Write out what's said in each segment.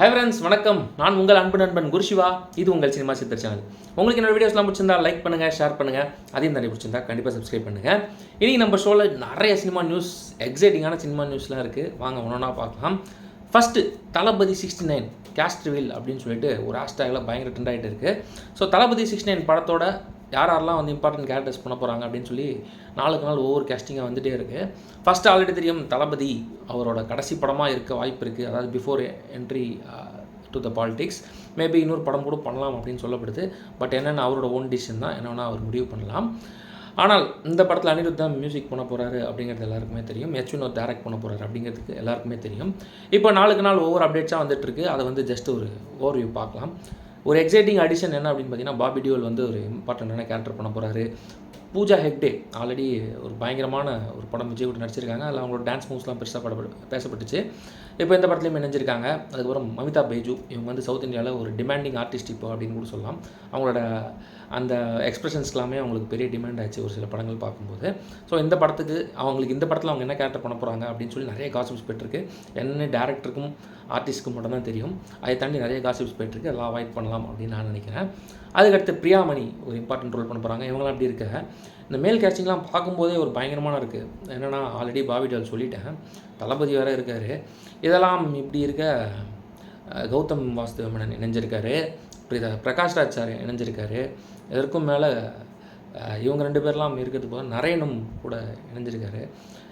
Hi friends வணக்கம். நான் உங்கள் அன்பு நண்பன் குருஷிவா. இது உங்கள் சினிமா சித்தர் சேனல். உங்களுக்கு என்னோட வீடியோஸ்லாம் பிடிச்சிருந்தா லைக் பண்ணுங்கள் ஷேர் பண்ணுங்கள் அதையும் நிறைய பிடிச்சிருந்தா கண்டிப்பாக சப்ஸ்கிரைப் பண்ணுங்கள் இன்றைக்கி நம்ம ஷோவில் நிறைய சினிமா நியூஸ் எக்ஸைட்டிங்கான சினிமா நியூஸ்லாம் இருக்குது வாங்க ஒன்றா பார்க்கலாம். First Thalapathy sixty nine cast reveal அப்படின்னு சொல்லிட்டு ஒரு ஹேஷ்டேகில் பயங்கர ட்ரெண்ட் ஆகிட்டு இருக்குது ஸோ தளபதி சிக்ஸ்டி நைன் படத்தோட யார் யாரெல்லாம் வந்து இம்பார்ட்டன்ட் கேரக்டர்ஸ் பண்ண போகிறாங்க அப்படின்னு சொல்லி நாளுக்கு நாள் ஒவ்வொரு கேஸ்டிங்காக வந்துகிட்டே இருக்குது ஃபஸ்ட்டு ஆல்ரெடி தெரியும் தளபதி அவரோட கடைசி படமாக இருக்க வாய்ப்பு இருக்குது அதாவது before entry to the politics maybe இன்னொரு படம் கூட பண்ணலாம் அப்படின்னு சொல்லப்படுது. பட் என்னென்ன அவரோட ஓன் டிசிஷன் தான். என்ன வேணால் அவர் முடிவு பண்ணலாம். ஆனால் இந்த படத்தில் அனிருத் தான் மியூசிக் பண்ண போகிறாரு அப்படிங்கிறது எல்லாருக்குமே தெரியும். எச் வினோத் டேரக்ட் பண்ண போகிறாரு அப்படிங்கிறதுக்கு எல்லாருக்குமே தெரியும். இப்போ நாளுக்கு நாள் ஒவ்வொரு அப்டேட்ஸாக வந்துட்டுருக்கு அதை வந்து ஜஸ்ட் ஒரு ஓவர்வியூ பார்க்கலாம். ஒரு எக்ஸைட்டிங் அடிஷன் என்ன அப்படின்னு பார்த்தீங்கன்னா பாபி டியோல் வந்து ஒரு இம்பார்ட்டண்ட்டான கேரக்டர் பண்ண போகிறாரு பூஜா ஹெக்டே ஆல்ரெடி ஒரு பயங்கரமான ஒரு படம் விஜய் கூட நடிச்சிருக்காங்க. அதில் அவங்களோட டான்ஸ் மூவ்ஸ்லாம் பெருசாக பட பேசப்பட்டுச்சு. இப்போ இந்த படத்துலையும் இணைஞ்சிருக்காங்க. அதுக்கப்புறம் மமிதா பேஜு இவங்க வந்து சவுத் இந்தியாவில் ஒரு டிமாண்டிங் ஆர்டிஸ்ட் இப்போ அப்படின்னு கூட சொல்லலாம். அவங்களோட அந்த எக்ஸ்பிரஷன்ஸ்க்கெல்லாமே அவங்களுக்கு பெரிய டிமாண்ட் ஆச்சு ஒரு சில படங்கள் பார்க்கும்போது. ஸோ இந்த படத்துக்கு அவங்களுக்கு இந்த படத்தில் அவங்க என்ன கேரக்டர் பண்ண போகிறாங்க அப்படின்னு சொல்லி நிறைய காசிப்ஸ் போயிட்டுருக்கு. என்ன டேரக்டருக்கும் ஆர்டிஸ்ட்டுக்கும் மட்டும் தான் தெரியும். அதை தாண்டி நிறைய காசிப்ஸ் போயிட்டுருக்கு. அதெல்லாம் அவாய்ட் பண்ணலாம் அப்படின்னு நான் நினைக்கிறேன். அதுக்கடுத்து பிரியாமணி ஒரு இம்பார்ட்டன்ட் ரோல் பண்ண போகிறாங்க இவங்களாம் அப்படி இருக்க? இந்த மேல் கேஸ்டிங்லாம் பார்க்கும்போதே ஒரு பயங்கரமான இருக்குது என்னென்னா ஆல்ரெடி பாபிடால் சொல்லிட்டேன் தளபதி வேறு இருக்கார். இதெல்லாம் இப்படி இருக்க கௌதம் வாசுதேவமணன் இணைஞ்சிருக்காரு. பிரகாஷ் ராஜ் சார் இணைஞ்சிருக்காரு. இதற்கும் மேலே இவங்க ரெண்டு பேர்லாம் இருக்கிறது போது நரேனும் கூட இணைஞ்சிருக்காரு.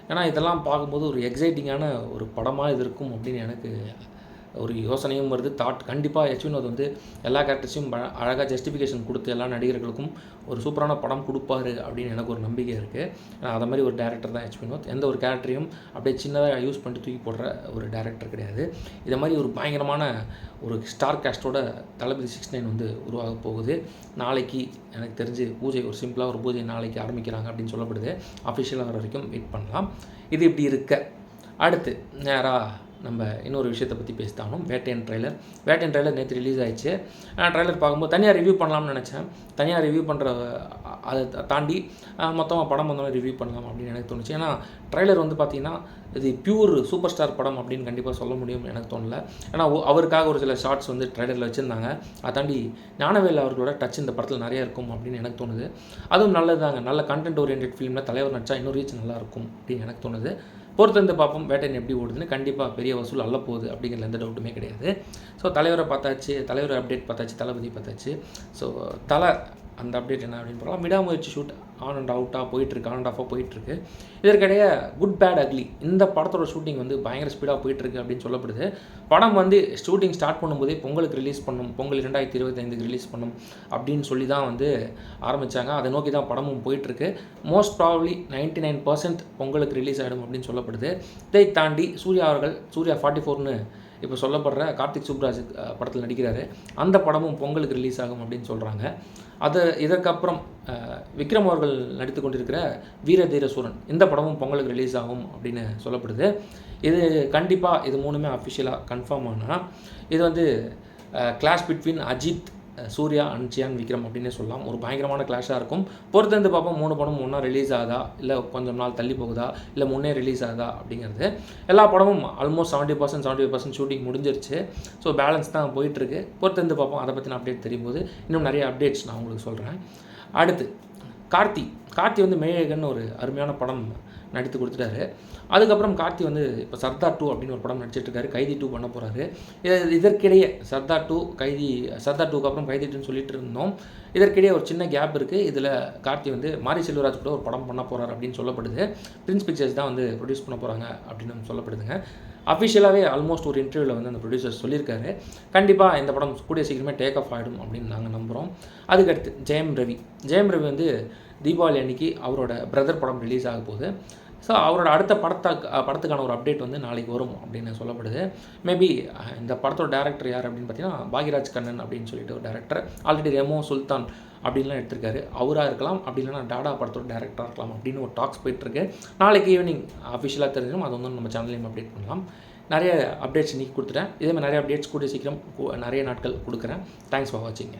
ஏன்னா இதெல்லாம் பார்க்கும்போது ஒரு எக்ஸைட்டிங்கான ஒரு படமாக இது இருக்கும் அப்படின்னு எனக்கு ஒரு யோசனையும் வருது. தாட் கண்டிப்பாக எச் வினோத் வந்து எல்லா கேரக்டர்ஸையும் அழகாக ஜஸ்டிஃபிகேஷன் கொடுத்து எல்லா நடிகர்களுக்கும் ஒரு சூப்பரான படம் கொடுப்பாரு அப்படின்னு எனக்கு ஒரு நம்பிக்கை இருக்குது அதை மாதிரி ஒரு டேரக்டர் தான் எச் வினோத் எந்த ஒரு கேரக்டரையும் அப்படியே சின்னதாக யூஸ் பண்ணிட்டு தூக்கி போடுற ஒரு டேரக்டர் கிடையாது. இதை மாதிரி ஒரு பயங்கரமான ஒரு ஸ்டார் கேஸ்டோட தளபதி சிக்ஸ் நைன் வந்து உருவாக போகுது. நாளைக்கு எனக்கு தெரிஞ்சு பூஜை ஒரு சிம்பிளாக ஒரு பூஜை நாளைக்கு ஆரம்பிக்கிறாங்க அப்படின்னு சொல்லப்படுது. அஃபிஷியலாக வர வரைக்கும் வெயிட் பண்ணலாம். இது இப்படி இருக்க. அடுத்து நேராக நம்ம இன்னொரு விஷயத்தை பற்றி பேசிட்டாலும் வேட்டையன் ட்ரெய்லர் வேட்டையன் ட்ரெய்லர் நேற்று ரிலீஸ் ஆயிடுச்சு. ட்ரெய்லர் பார்க்கும்போது தனியாக ரிவ்யூ பண்ணலாம்னு நினச்சேன். தனியாக ரிவ்யூ பண்ணுற அதை தாண்டி மொத்தமாக படம் வந்தோடனே ரிவ்யூ பண்ணலாம் அப்படின்னு எனக்கு தோணுச்சு. ஏன்னா ட்ரெய்லர் வந்து பார்த்திங்கன்னா இது பியூர் சூப்பர் ஸ்டார் படம் அப்படின்னு கண்டிப்பாக சொல்ல முடியும் எனக்கு தோணல. ஏன்னா அவருக்காக ஒரு சில ஷார்ட்ஸ் வந்து ட்ரெய்லரில் வச்சுருந்தாங்க. அதை தாண்டி ஞானவேல் அவர்களோட டச் இந்த படத்தில் நிறைய இருக்கும் அப்படின்னு எனக்கு தோணுது. அதுவும் நல்லதாங்க நல்ல கண்டென்ட் ஓரியன்ட் ஃபிலிமில் தலைவர் நடிச்சா இன்னும் ரீச் நல்லாயிருக்கும் அப்படின்னு எனக்கு தோணுது. பொறுத்திருந்து பார்ப்போம் வேட்டையன் எப்படி ஓடுதுன்னு. கண்டிப்பாக பெரிய வசூல் அல்ல போகுது அப்படிங்கிறது எந்த டவுட்டுமே கிடையாது. ஸோ தலைவரை பார்த்தாச்சு தலைவர் அப்டேட் பார்த்தாச்சு தளபதி பார்த்தாச்சு. ஸோ தலை அந்த அப்டேட் என்ன அப்படின்னு பார்க்கலாம். விடாமுயற்சி ஷூட் ஆன் அண்ட் அவுட்டாக போயிட்டுருக்கு ஆன் அண்ட் ஆஃபாக போயிட்டுருக்கு. இதற்கிடையே குட் பேட் அக்லி இந்த படத்தோட ஷூட்டிங் வந்து பயங்கர ஸ்பீடாக போயிட்டுருக்கு அப்படின்னு சொல்லப்படுது. படம் வந்து ஷூட்டிங் ஸ்டார்ட் பண்ணும்போதே பொங்கலுக்கு ரிலீஸ் பண்ணும். பொங்கல் ரெண்டாயிரத்தி இருபத்தைந்துக்கு ரிலீஸ் பண்ணும் அப்படின்னு சொல்லி தான் வந்து ஆரம்பித்தாங்க அதை நோக்கி தான் படமும் போயிட்டுருக்கு. Most probably ninety nine percent பொங்கலுக்கு ரிலீஸ் ஆகிடும் அப்படின்னு சொல்லப்படுது. இதை தாண்டி சூர்யா அவர்கள் சூர்யா ஃபார்ட்டி ஃபோர்னு இப்போ சொல்லப்படுற கார்த்திக் சுப்ராஜ் படத்தில் நடிக்கிறாரு. அந்த படமும் பொங்கலுக்கு ரிலீஸ் ஆகும் அப்படின்னு சொல்கிறாங்க அது இதற்கப்புறம் விக்ரம் அவர்கள் நடித்து கொண்டிருக்கிற வீர தீர சூரன் இந்த படமும் பொங்கலுக்கு ரிலீஸ் ஆகும் அப்படின்னு சொல்லப்படுது. இது கண்டிப்பாக இது மூணுமே அஃபிஷியலாக கன்ஃபார்ம் ஆனால் இது வந்து clash between Ajith Suriya and Chiyaan Vikram அப்படின்னே சொல்லலாம். ஒரு பயங்கரமான கிளாஷாக இருக்கும். பொறுத்திருந்து பார்ப்போம். மூணு படமும் ஒன்றா ரிலீஸ் ஆகுதா? இல்லை கொஞ்சம் நாள் தள்ளி போகுதா? இல்லை முன்னே ரிலீஸ் ஆகுதா? அப்படிங்கிறது. எல்லா படமும் almost seventy percent seventy five percent shooting முடிஞ்சிருச்சு. ஸோ பேலன்ஸ் தான் போயிட்டுருக்கு பொறுத்திருந்து பார்ப்போம். அதை பற்றின அப்டேட் தெரியும் போது இன்னும் நிறைய அப்டேட்ஸ் நான் உங்களுக்கு சொல்கிறேன் அடுத்து கார்த்தி கார்த்தி வந்து மேயகன் ஒரு அருமையான படம் நடித்து கொடுத்துட்டாரு. அதுக்கப்புறம் கார்த்தி வந்து இப்போ சர்தார் டூ அப்படின்னு ஒரு படம் நடிச்சிட்ருக்காரு கைதி டூ பண்ண போகிறாரு இதற்கிடையே சர்தார் டூ கைதி சர்தார் டூக்கு அப்புறம் கைதி டூன்னு சொல்லிட்டு இருந்தோம். இதற்கிடையே ஒரு சின்ன கேப் இருக்குது இதில் கார்த்தி வந்து மாரி செல்வராஜ் கூட ஒரு படம் பண்ண போகிறார் அப்படின்னு சொல்லப்படுது. பிரின்ஸ் பிக்சர்ஸ் தான் வந்து ப்ரொடியூஸ் பண்ண போகிறாங்க அப்படின்னு சொல்லப்படுதுங்க. அஃபிஷியலாகவே ஆல்மோஸ்ட் ஒரு இன்டர்வியூவில் வந்து அந்த ப்ரொடியூசர் சொல்லியிருக்காரு. கண்டிப்பாக இந்த படம் கூடிய சீக்கிரமே டேக் ஆஃப் ஆகிடும் அப்படின்னு நாங்கள் நம்புகிறோம் அதுக்கடுத்து ஜெயம் ரவி. ஜெயம் ரவி வந்து தீபாவளி அன்னைக்கு அவரோட பிரதர் படம் ரிலீஸ் ஆக போகுது. ஸோ அவரோட அடுத்த படத்தை படத்துக்கான ஒரு அப்டேட் வந்து நாளைக்கு வரும் அப்படின்னு சொல்லப்படுது. மேபி இந்த படத்தோட டேரக்டர் யார் அப்படின்னு பார்த்தீங்கன்னா பாகியராஜ் கண்ணன் அப்படின்னு சொல்லிட்டு ஒரு டேரக்டர் ஆல்ரெடி ரெமோ சுல்தான் அப்படின்லாம் எடுத்திருக்காரு. அவராக இருக்கலாம். அப்படி இல்லைனா டாடா படத்தோட டேரக்டராக இருக்கலாம் அப்படின்னு ஒரு டாக்ஸ் போயிட்டுருக்கு. நாளைக்கு ஈவினிங் அஃபிஷியலாக தெரிஞ்சிடும். அது வந்து நம்ம சேனல்லையும் அப்டேட் பண்ணலாம். நிறைய அப்டேட்ஸ் இன்றைக்கி கொடுத்துட்டேன். இதேமாதிரி நிறைய அப்டேட்ஸ் கூடிய சீக்கிரம் நிறைய நாட்கள் கொடுக்குறேன். Thanks for வாட்சிங்க